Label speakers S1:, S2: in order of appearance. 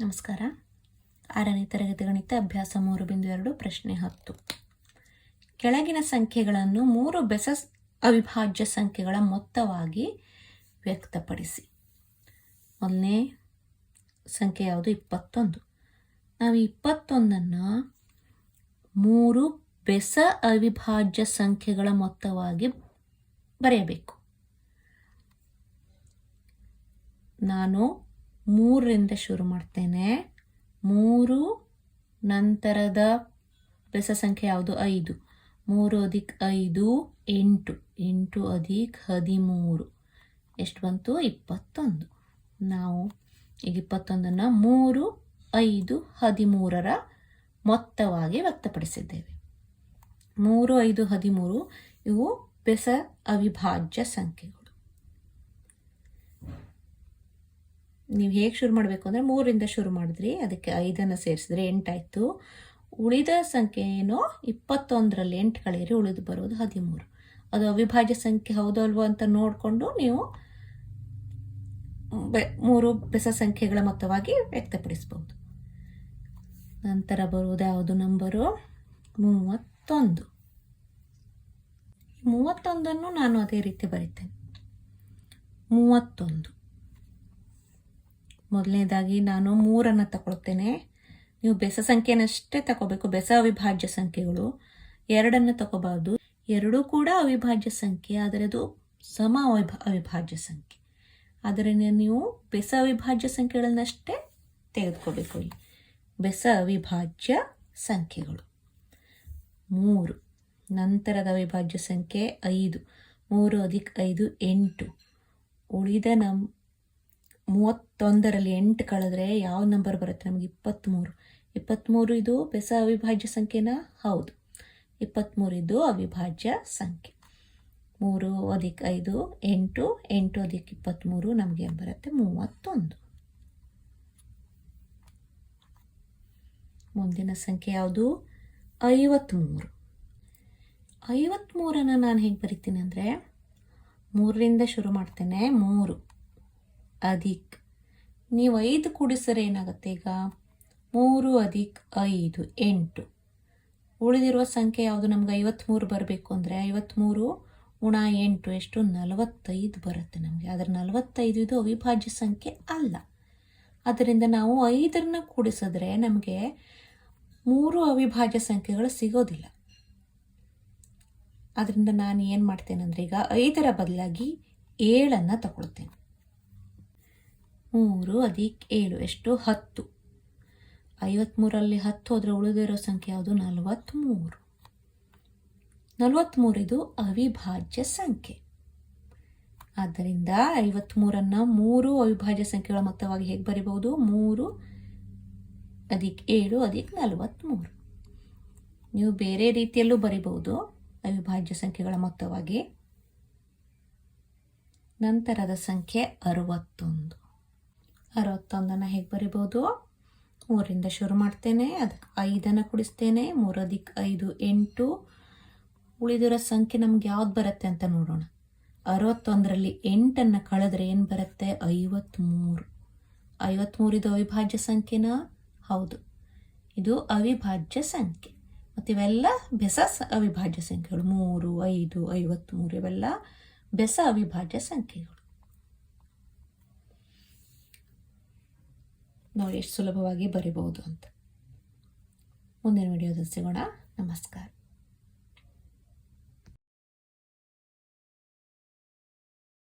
S1: ನಮಸ್ಕಾರ. ಆರನೇ ತರಗತಿ ಗಣಿತ ಅಭ್ಯಾಸ ಮೂರು ಬಿಂದು ಎರಡು, ಪ್ರಶ್ನೆ ಹತ್ತು. ಕೆಳಗಿನ ಸಂಖ್ಯೆಗಳನ್ನು ಮೂರು ಬೆಸ ಅವಿಭಾಜ್ಯ ಸಂಖ್ಯೆಗಳ ಮೊತ್ತವಾಗಿ ವ್ಯಕ್ತಪಡಿಸಿ. ಮೊದಲನೇ ಸಂಖ್ಯೆ ಯಾವುದು? ಇಪ್ಪತ್ತೊಂದು. ನಾವು ಇಪ್ಪತ್ತೊಂದನ್ನು ಮೂರು ಬೆಸ ಅವಿಭಾಜ್ಯ ಸಂಖ್ಯೆಗಳ ಮೊತ್ತವಾಗಿ ಬರೆಯಬೇಕು. ನಾನು ಮೂರರಿಂದ ಶುರು ಮಾಡ್ತೇನೆ. ಮೂರು, ನಂತರದ ಬೆಸ ಸಂಖ್ಯೆ ಯಾವುದು? ಐದು. ಮೂರು ಅಧಿಕ್ ಐದು, ಎಂಟು. ಎಂಟು ಅಧಿಕ್ ಹದಿಮೂರು. ಎಷ್ಟು ಬಂತು? ಇಪ್ಪತ್ತೊಂದು. ನಾವು ಈಗ ಇಪ್ಪತ್ತೊಂದನ್ನು ಮೂರು, ಐದು, ಹದಿಮೂರರ ಮೊತ್ತವಾಗಿ ವ್ಯಕ್ತಪಡಿಸಿದ್ದೇವೆ. ಮೂರು, ಐದು, ಹದಿಮೂರು ಇವು ಬೆಸ ಅವಿಭಾಜ್ಯ ಸಂಖ್ಯೆಗಳು. ನೀವು ಹೇಗೆ ಶುರು ಮಾಡಬೇಕು ಅಂದರೆ ಮೂರಿಂದ ಶುರು ಮಾಡಿದ್ರಿ, ಅದಕ್ಕೆ ಐದನ್ನು ಸೇರಿಸಿದ್ರೆ ಎಂಟಾಯಿತು. ಉಳಿದ ಸಂಖ್ಯೆ ಏನೋ? ಇಪ್ಪತ್ತೊಂದರಲ್ಲಿ ಎಂಟು ಕಳೆಯಿರಿ ಉಳಿದು ಬರೋದು ಹದಿಮೂರು. ಅದು ಅವಿಭಾಜ್ಯ ಸಂಖ್ಯೆ ಹೌದು ಅಲ್ವೋ ಅಂತ ನೋಡಿಕೊಂಡು ನೀವು ಬೆ, ಮೂರು ಬೆಸ ಸಂಖ್ಯೆಗಳ ಮೊತ್ತವಾಗಿ ವ್ಯಕ್ತಪಡಿಸ್ಬೋದು ನಂತರ ಬರುವುದು ಯಾವುದು ನಂಬರು? ಮೂವತ್ತೊಂದು. ಮೂವತ್ತೊಂದನ್ನು ನಾನು ಅದೇ ರೀತಿ ಬರೀತೇನೆ. ಮೂವತ್ತೊಂದು. ಮೊದಲನೇದಾಗಿ ನಾನು ಮೂರನ್ನು ತಗೊಳ್ತೇನೆ. ನೀವು ಬೆಸ ಸಂಖ್ಯೆನಷ್ಟೇ ತಗೋಬೇಕು. ಬೆಸ ಅವಿಭಾಜ್ಯ ಸಂಖ್ಯೆಗಳು. ಎರಡನ್ನು ತಗೋಬಾರ್ದು. ಎರಡೂ ಕೂಡ ಅವಿಭಾಜ್ಯ ಸಂಖ್ಯೆ, ಆದರೆ ಅದು ಸಮ ಅವಿಭಾ, ಅವಿಭಾಜ್ಯ ಸಂಖ್ಯೆ. ಆದರೆ ನೀವು ಬೆಸ ಅವಿಭಾಜ್ಯ ಸಂಖ್ಯೆಗಳನ್ನಷ್ಟೇ ತೆಗೆದುಕೋಬೇಕು. ಇಲ್ಲಿ ಬೆಸ ಅವಿಭಾಜ್ಯ ಸಂಖ್ಯೆಗಳು. ಮೂರು. ನಂತರದ ಅವಿಭಾಜ್ಯ ಸಂಖ್ಯೆ ಐದು. ಮೂರು ಅಧಿಕ ಐದು ಎಂಟು. ಉಳಿದ ನಮ್ ಮೂವತ್ತೊಂದರಲ್ಲಿ ಎಂಟು ಕಳೆದ್ರೆ ಯಾವ ನಂಬರ್ ಬರುತ್ತೆ ನಮಗೆ? ಇಪ್ಪತ್ತ್ಮೂರು ಇಪ್ಪತ್ತ್ಮೂರು ಇದು ಬೆಸ ಅವಿಭಾಜ್ಯ ಸಂಖ್ಯೆನಾ? ಹೌದು. ಇಪ್ಪತ್ತ್ಮೂರು ಇದು ಅವಿಭಾಜ್ಯ ಸಂಖ್ಯೆ. ಮೂರು ಅದಕ್ಕೆ ಐದು, ಎಂಟು ಎಂಟು ಅದಕ್ಕೆ ಇಪ್ಪತ್ತ್ಮೂರು ನಮಗೆ ಬರುತ್ತೆ ಮೂವತ್ತೊಂದು. ಮುಂದಿನ ಸಂಖ್ಯೆ ಯಾವುದು? ಐವತ್ತ್ಮೂರು ಐವತ್ತ್ಮೂರನ್ನು ನಾನು ಹೇಗೆ ಬರಿತೀನಿ ಅಂದರೆ, ಮೂರರಿಂದ ಶುರು ಮಾಡ್ತೇನೆ, ಮೂರು. ಅಧಿಕ್. ನೀವು ಐದು ಕೂಡಿಸಿದ್ರೆ ಏನಾಗುತ್ತೆ ಈಗ? ಮೂರು ಅಧಿಕ್ ಐದು ಎಂಟು. ಉಳಿದಿರುವ ಸಂಖ್ಯೆ ಯಾವುದು? ನಮ್ಗೆ ಐವತ್ತ್ಮೂರು ಬರಬೇಕು ಅಂದರೆ ಐವತ್ತ್ಮೂರು ಉಣ ಎಂಟು ಎಷ್ಟು? ನಲವತ್ತೈದು ಬರುತ್ತೆ ನಮಗೆ. ಆದರೆ ನಲವತ್ತೈದು ಇದು ಅವಿಭಾಜ್ಯ ಸಂಖ್ಯೆ ಅಲ್ಲ. ಅದರಿಂದ ನಾವು ಐದರನ್ನ ಕೂಡಿಸಿದ್ರೆ ನಮಗೆ ಮೂರು ಅವಿಭಾಜ್ಯ ಸಂಖ್ಯೆಗಳು ಸಿಗೋದಿಲ್ಲ. ಅದರಿಂದ ನಾನು ಏನು ಮಾಡ್ತೇನೆ ಅಂದರೆ ಈಗ ಐದರ ಬದಲಾಗಿ ಏಳನ್ನು ತಗೊಳ್ತೇನೆ. ಮೂರು ಅದಕ್ಕೆ ಏಳು, ಎಷ್ಟು ಹತ್ತು. ಐವತ್ತ್ಮೂರಲ್ಲಿ ಹತ್ತು ಹೋದರೆ ಉಳಿದಿರೋ ಸಂಖ್ಯೆ ಯಾವುದು? ನಲವತ್ತ್ಮೂರು ನಲವತ್ತ್ಮೂರು ಇದು ಅವಿಭಾಜ್ಯ ಸಂಖ್ಯೆ. ಆದ್ದರಿಂದ ಐವತ್ತ್ಮೂರನ್ನು ಮೂರು ಅವಿಭಾಜ್ಯ ಸಂಖ್ಯೆಗಳ ಮೊತ್ತವಾಗಿ ಹೇಗೆ ಬರಿಬಹುದು? ಮೂರು ಅದಕ್ಕೆ ಏಳು ಅದಕ್ಕೆ ನಲವತ್ತ್ಮೂರು ನೀವು ಬೇರೆ ರೀತಿಯಲ್ಲೂ ಬರಿಬಹುದು ಅವಿಭಾಜ್ಯ ಸಂಖ್ಯೆಗಳ ಮೊತ್ತವಾಗಿ. ನಂತರದ ಸಂಖ್ಯೆ ಅರವತ್ತೊಂದು. ಅರವತ್ತೊಂದನ್ನು ಹೇಗೆ ಬರಿಬೋದು? ಮೂರಿಂದ ಶುರು ಮಾಡ್ತೇನೆ, ಅದಕ್ಕೆ ಐದನ್ನು ಕುಡಿಸ್ತೇನೆ ಮೂರು ಅದಕ್ಕೆ ಐದು, ಎಂಟು. ಉಳಿದಿರೋ ಸಂಖ್ಯೆ ನಮ್ಗೆ ಯಾವ್ದು ಬರುತ್ತೆ ಅಂತ ನೋಡೋಣ. ಅರವತ್ತೊಂದರಲ್ಲಿ ಎಂಟನ್ನು ಕಳೆದ್ರೆ ಏನು ಬರುತ್ತೆ? ಐವತ್ತ್ಮೂರು ಐವತ್ತ್ಮೂರಿದು ಅವಿಭಾಜ್ಯ ಸಂಖ್ಯೆನಾ? ಹೌದು. ಇದು ಅವಿಭಾಜ್ಯ ಸಂಖ್ಯೆ. ಮತ್ತು ಇವೆಲ್ಲ ಬೆಸ ಅವಿಭಾಜ್ಯ ಸಂಖ್ಯೆಗಳು. ಮೂರು, ಐದು ಐವತ್ತ್ಮೂರು ಇವೆಲ್ಲ ಬೆಸ ಅವಿಭಾಜ್ಯ ಸಂಖ್ಯೆಗಳು. ನೋಡಿ ಎಷ್ಟು ಸುಲಭವಾಗಿ ಬರಿಬಹುದು ಅಂತ ಮುಂದಿನ ವಿಡಿಯೋದಲ್ಲಿ ಸಿಗೋಣ. ನಮಸ್ಕಾರ.